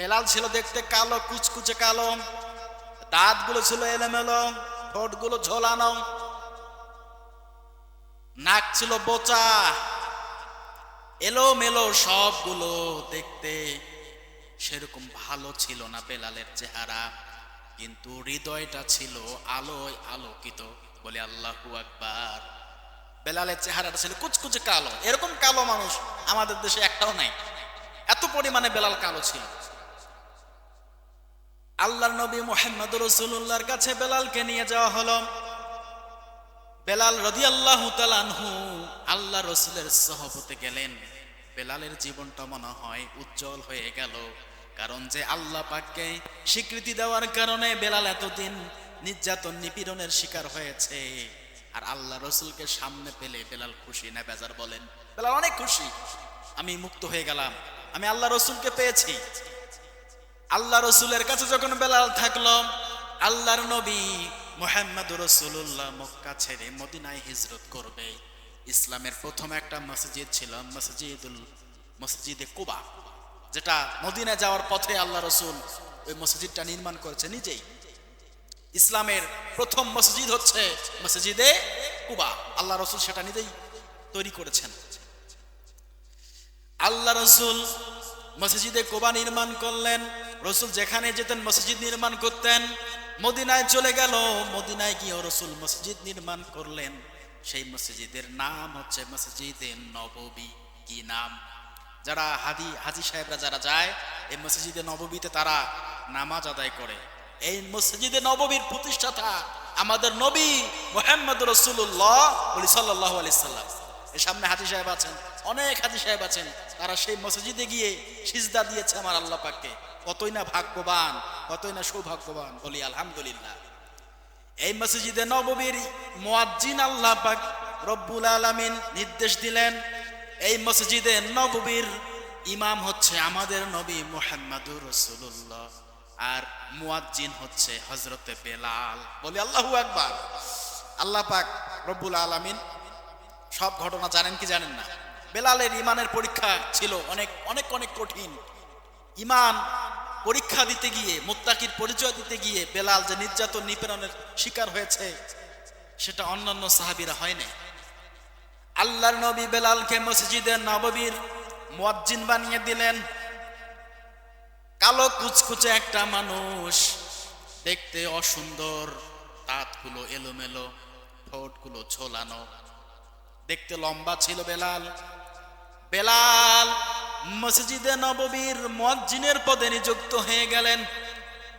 বেলাল ছিল দেখতে কালো, কুচকুচে কালো। দাঁতগুলো ছিল এলোমেলো, ঠোঁটগুলো ঝোলানো। নাক ছিল বোচা। এলোমেলো সবগুলো দেখতে সেরকম ভালো ছিল না বেলালের চেহারা, কিন্তু হৃদয়টা ছিল আলোয় আলোকিত বলে আল্লাহু আকবার। বেলালের চেহারাটা ছিল কুচকুচে কালো। এরকম কালো মানুষ আমাদের দেশে একটাও নাই। এত পরিমাণে বেলাল কালো ছিল। আল্লাহ নবী মোহাম্মদ রসুল্লাহর কাছে বেলালকে নিয়ে যাওয়া হলো। বেলাল রদি আল্লাহ তালানহু আল্লাহ রসুলের সহবতে গেলেন। বেলালের জীবনটা মনে হয় উজ্জ্বল হয়ে গেল, কারণ যে আল্লাহ পাককে স্বীকৃতি দেওয়ার কারণে বেলাল এতদিন নির্যাতন, নিপীড়নের শিকার হয়েছে। আর আল্লাহ রসুলকে সামনে পেলে বেলাল খুশি না বেজার বলেন? বেলাল অনেক খুশি। আমি মুক্ত হয়ে গেলাম। আমি আল্লাহ রসুলকে পেয়েছি। আল্লাহ রসুলের কাছে যখন বেলাল থাকল, আল্লাহর নবী মোহাম্মদ রসুল্লাহ মক্কা ছেড়ে মদিনায় হিজরত করবে। ইসলামের প্রথম একটা মসজিদ ছিল মসজিদুল, মসজিদে কুবা, যেটা মদিনায় যাওয়ার পথে আল্লাহ রসুল ওই মসজিদটা নির্মাণ করেছে নিজেই। ইসলামের প্রথম মসজিদ হচ্ছে মসজিদে কুবা। আল্লাহ রসুল সেটা নিজেই তৈরি করেছেন। আল্লাহ রসুল মসজিদে কোবা নির্মাণ করলেন। রসুল যেখানে যেতেন মসজিদ নির্মাণ করতেন, মদিনায় চলে গেল। মদিনায় গিয়ে রসুল মসজিদ নির্মাণ করলেন। সেই মসজিদের নাম হচ্ছে মসজিদে নববী। কি নাম? যারা হাদি, হাজি সাহেবরা যারা যায়, এই মসজিদে নববীতে তারা নামাজ আদায় করে। এই মসজিদে নববীর প্রতিষ্ঠাতা আমাদের নবী মোহাম্মদ রসুল্লাহ সাল্লাহ আলি সাল্লাম। সামনে হাজি সাহেব আছেন, অনেক হাজি সাহেব আছেন। তারা সেই মসজিদে গিয়ে সিজদা দিয়েছে আমার আল্লাহ পাককে। কতই না ভাগ্যবান, কতই না সৌভাগ্যবান বলি আলহামদুলিল্লাহ। এই মসজিদে নববীর মুয়াজ্জিন আল্লাহ পাক রব্বুল আলামিন নির্দেশ দিলেন, এই মসজিদে নববীর ইমাম হচ্ছে আমাদের নবী মুহাম্মাদুর রাসূলুল্লাহ, আর মুয়াজ্জিন হচ্ছে হজরতে বেলাল। বলি আল্লাহু আকবার। আল্লাহ পাক রব্বুল আলামিন সব ঘটনা জানেন কি জানেন না? বেলালের ইমানের পরীক্ষা ছিল অনেক অনেক অনেক কঠিন। ইমান পরীক্ষা দিতে গিয়ে, মুত্তাকির পরিচয় দিতে গিয়ে বেলাল যে নির্যাতন, নিপীড়নের শিকার হয়েছে, সেটা অন্যান্য সাহাবিরা হয়নি আল্লাহর নবী বেলালকে মসজিদে নববীর মুয়াজ্জিন বানিয়ে দিলেন। কালো কুচকুচে একটা মানুষ, দেখতে অসুন্দর, দাঁতগুলো এলোমেলো, ঠোঁটগুলো ঝোলানো দেখতে লম্বা ছিল বেলাল। বেলাল মসজিদে নববীর মজ্জিনের পদে নিযুক্ত হয়ে গেলেন।